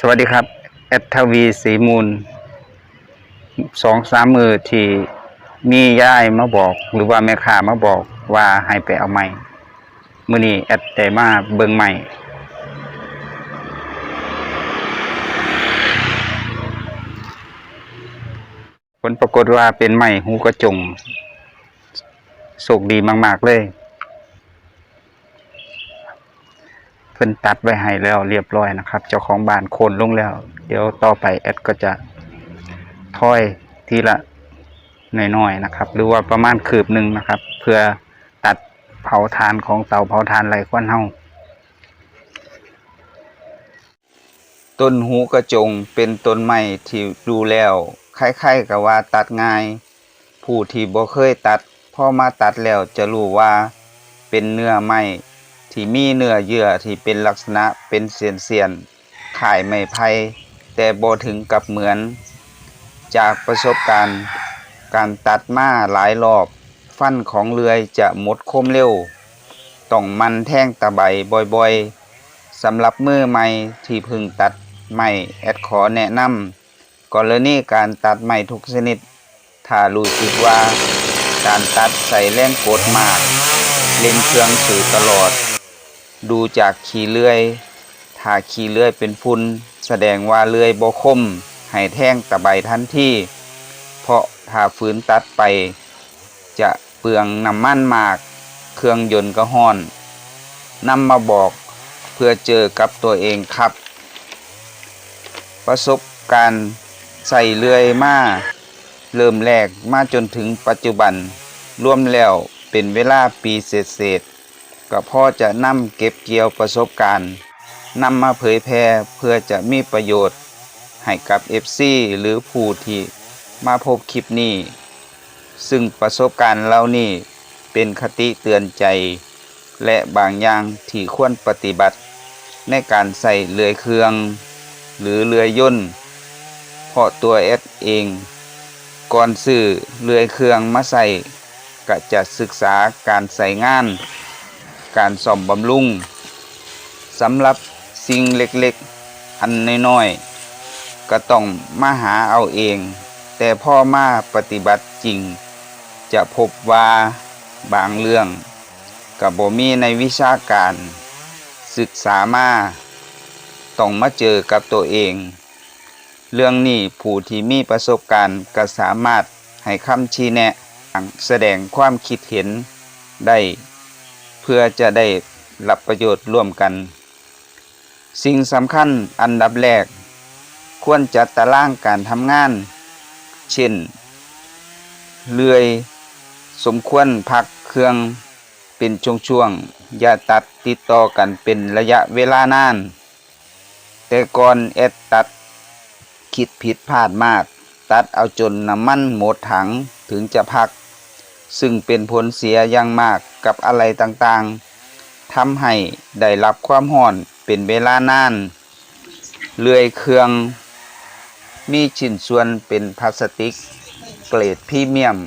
สวัสดีครับแอดทวีสีมูลสองสามมือที่มีย่ายมาบอก หรือว่าแม่ค้ามาบอกว่าให้ไปเอาใหม่มือนี้แอดได้มาเบิงใหม่ผลปรากฏว่าเป็นใหม่หูกระจงโชคดีมาก ๆ เลย เพิ่นตัดไว้ให้แล้วเรียบร้อยนะครับ เจ้าของบ้านโคนลงแล้ว เดี๋ยวต่อไปแอดก็จะถอยทีละน้อยๆนะครับ หรือว่าประมาณคืบหนึ่งนะครับ เพื่อตัดเผาทานของเตาเผาทานไรควันเฮาต้นหูกระจงเป็นต้นไม้ที่ดูแล้วคล้ายๆกับว่าตัดง่าย ผู้ที่บ่เคยตัดพอมาตัดแล้วจะรู้ว่าเป็นเนื้อไม้ ที่มีเนื้อเยื่อที่เป็นลักษณะเป็นเสียนเสียนข่ายไม้ไผ่แต่บ่ถึงกับเหมือน จากประสบการณ์การตัดมาหลายรอบ ฟันของเลือยจะหมดคมเร็วต้องมันแท่งตะไบบ่อยๆสำหรับมือใหม่ที่เพึ่งตัดไม้แอดขอแนะนำกรณีการตัดไม้ทุกชนิด ถ้ารู้สึกว่าการตัดใส่แรงกดมาก เล่นเครื่องสื่อตลอด ดูจากขีเลื่อย ถ้าขีเลื่อยเป็นฝุ่นแสดงว่าเลื่อยบ่คมให้แท่งตะไบทันทีเพราะถ้าฝืนตัดไป จะเปลืองน้ำมันมาก เครื่องยนต์ก็ห้อนนำมาบอกเพื่อเจอกับตัวเองครับ ประสบการณ์ใส่เลื่อยมาเริ่มแรกมาจนถึงปัจจุบัน รวมแล้วเป็นเวลาปีเศษๆ ก็พอจะนำเก็บเกี่ยวประสบการณ์นำมาเผยแพร่เพื่อจะมีประโยชน์ ให้กับ FC หรือผู้ที่มาพบคลิปนี้ ซึ่งประสบการณ์เหล่านี้เป็นคติเตือนใจ และบางอย่างที่ควรปฏิบัติ ในการใส่เลื่อยเครื่อง หรือเลื่อยย่นเพราะตัวเอสเอง ก่อนซื้อเลื่อยเครื่องมาใส่ก็จะศึกษาการใส่งาน การซ่อมบำรุงสำหรับสิ่งเล็กๆ อันน้อยๆ ก็ต้องมาหาเอาเอง แต่พ่อมาปฏิบัติจริง จะพบว่าบางเรื่องกับบ่มีในวิชาการ ศึกษามาต้องมาเจอกับตัวเอง เรื่องนี้ผู้ที่มีประสบการณ์ก็สามารถให้คำชี้แนะแสดงความคิดเห็นได้ พื่อจะได้รับประโยชน์ร่วมกัน สิ่งสำคัญอันดับแรก ควรจัดตารางการทำงาน เช่น เลื่อย สมควรพักเครื่องเป็นช่วงๆ อย่าตัดติดต่อกันเป็นระยะเวลานาน แต่ก่อนแอดตัดคิดผิดพลาดมาก ตัดเอาจนน้ำมันหมดถังถึงจะพัก ซึ่งเป็นผลเสียอย่างมากกับอะไรต่างๆทำให้ได้รับความห่อนเป็นเวลานานเลื่อยเครื่อง มีชิ้นส่วนเป็นพลาสติก เกรดพรีเมียม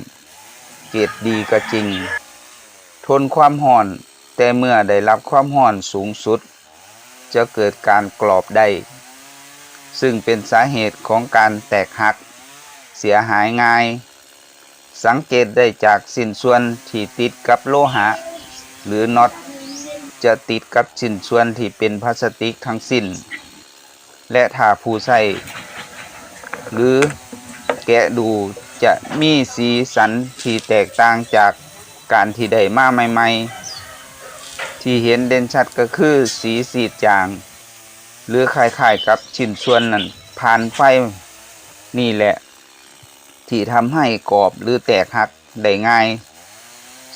เกรดดีก็จริง ทนความห่อนแต่เมื่อได้รับความห่อนสูงสุด จะเกิดการกรอบได้ ซึ่งเป็นสาเหตุของการแตกหัก เสียหายง่าย สังเกตได้จากสิ้นส่วนที่ติดกับโลหะ หรือน็อตจะติดกับชิ้นส่วนที่เป็นพลาสติกทั้งสิ้น และถ้าผู้ใช้หรือแกะดูจะมีสีสันที่แตกต่างจากการที่ได้มาใหม่ ๆ ที่เห็นเด่นชัดก็คือสีสีจาง หรือคล้ายๆกับชิ้นส่วนนั้นผ่านไฟนี่แหละ ที่ทำให้กรอบหรือแตกหักได้ง่าย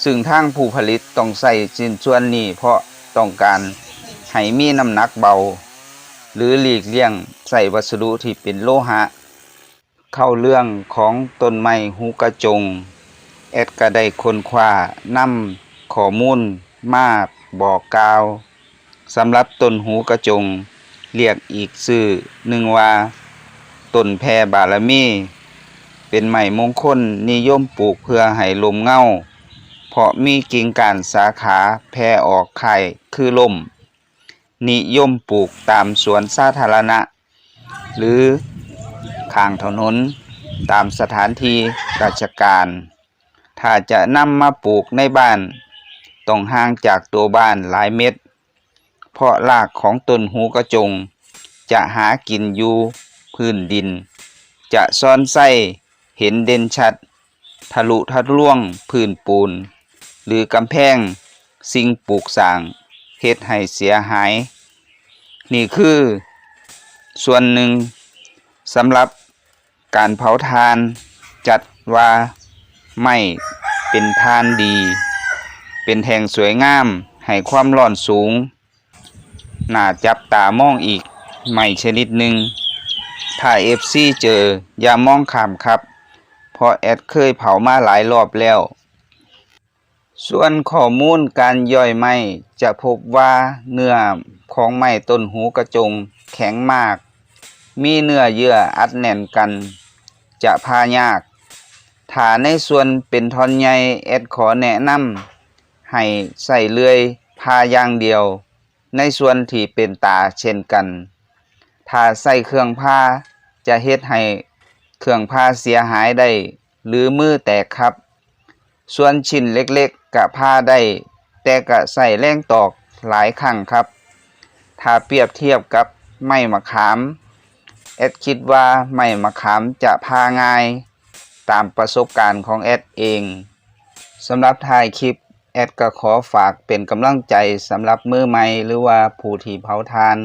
ซึ่งทางผู้ผลิตต้องใส่ชิ้นส่วนนี้เพราะต้องการให้มีน้ำหนักเบา หรือหลีกเลี่ยงใส่วัสดุที่เป็นโลหะ เข้าเรื่องของต้นไม้หูกระจง แอดก็ได้คนคว้านำข้อมูลมาบอกกาวสำหรับต้นหูกระจง เรียกอีกชื่อหนึ่งว่าต้นแพรบารมี เป็นไม้มงคลนิยมปลูกเพื่อให้ลมเงาเพราะมีกิ่งก้านสาขาแพร่ออกไข่คือลม นิยมปลูกตามสวนสาธารณะ หรือข้างถนน ตามสถานที่ราชการ ถ้าจะนำมาปลูกในบ้าน ต้องห่างจากตัวบ้านหลายเมตร เพราะรากของต้นหูกระจง จะหากินอยู่พื้นดิน จะซ่อนไส้ เห็นเด่นชัด ทะลุทะลวงพื้นปูน หรือกำแพง สิ่งปลูกสร้างเฮ็ดให้เสียหาย นี่คือ ส่วนหนึ่งสำหรับการเผาทานจัดว่าไม่เป็นทานดี เป็นแท่งสวยงาม ให้ความร้อนสูง น่าจับตามองอีก ไม่ชนิดหนึ่งถ้าเอฟซีเจออย่ามองข้ามครับ เพราะแอดเคยเผามาหลายรอบแล้ว ส่วนข้อมูลการย่อยไม้จะพบว่าเนื้อของไม้ต้นหูกระจงแข็งมาก มีเนื้อเยื่ออัดแน่นกัน จะพายากถ้าในส่วนเป็นท่อนใหญ่แอดขอแนะนำให้ใส่เลื่อยพาอย่างเดียว ในส่วนที่เป็นตาเช่นกัน ถ้าใส่เครื่องผ้าจะเฮ็ดให้ เครื่องผ้าเสียหายได้ หรือมือแตกครับ ส่วนชิ้นเล็กๆกะผ้าได้ แต่กะใส่แรงตอกหลายครั้งครับ ถ้าเปรียบเทียบกับไม้มะขามแอดคิดว่าไม้มะขามจะพาง่าย ตามประสบการณ์ของแอดเองสำหรับถ่ายคลิปแอดก็ขอฝากเป็นกำลังใจสำหรับมือใหม่หรือว่าผู้ที่เผาทาน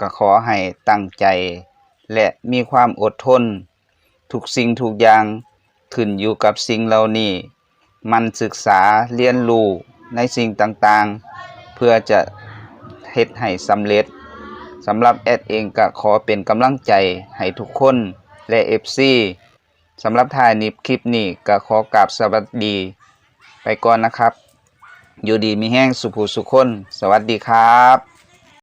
ก็ขอให้ตั้งใจ และมีความอดทน ทุกสิ่งทุกอย่างขึ้นอยู่กับสิ่งเหล่านี้ มันศึกษาเรียนรู้ในสิ่งต่างๆ เพื่อจะเฮ็ดให้สำเร็จสำหรับแอดเองก็ขอเป็นกำลังใจให้ทุกคนและ FC สำหรับถ่ายนิบคลิปนี้ก็ขอกราบสวัสดี ไปก่อนนะครับ อยู่ดีมีแห้งสุภูสุคน สวัสดีครับ